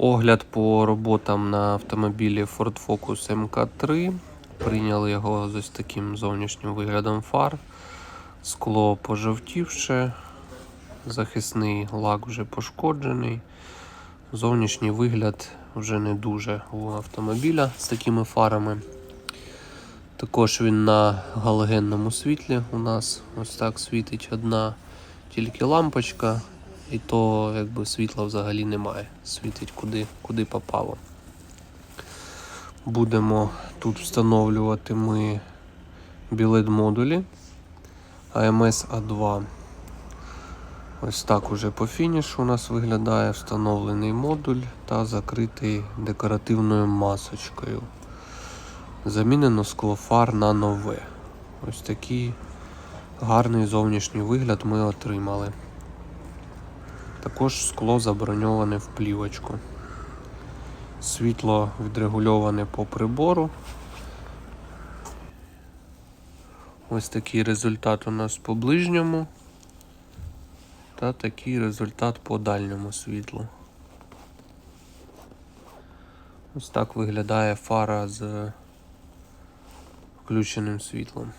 Огляд по роботам на автомобілі Ford Focus MK3. Прийняли його з ось таким зовнішнім виглядом фар. Скло пожовтівше, захисний лак вже пошкоджений. Зовнішній вигляд вже не дуже у автомобіля з такими фарами. Також він на галогенному світлі у нас ось так світить одна тільки лампочка, і то якби світла взагалі немає. Світить куди, куди попало. Будемо тут встановлювати ми білет модулі AMS A2. Ось так уже по фінішу у нас виглядає встановлений модуль та закритий декоративною масочкою. Замінено склофар на нове. Ось такий гарний зовнішній вигляд ми отримали. Також скло заброньоване в плівочку. Світло відрегульоване по прибору. Ось такий результат у нас по ближньому. Та такий результат по дальньому світлу. Ось так виглядає фара з включеним світлом.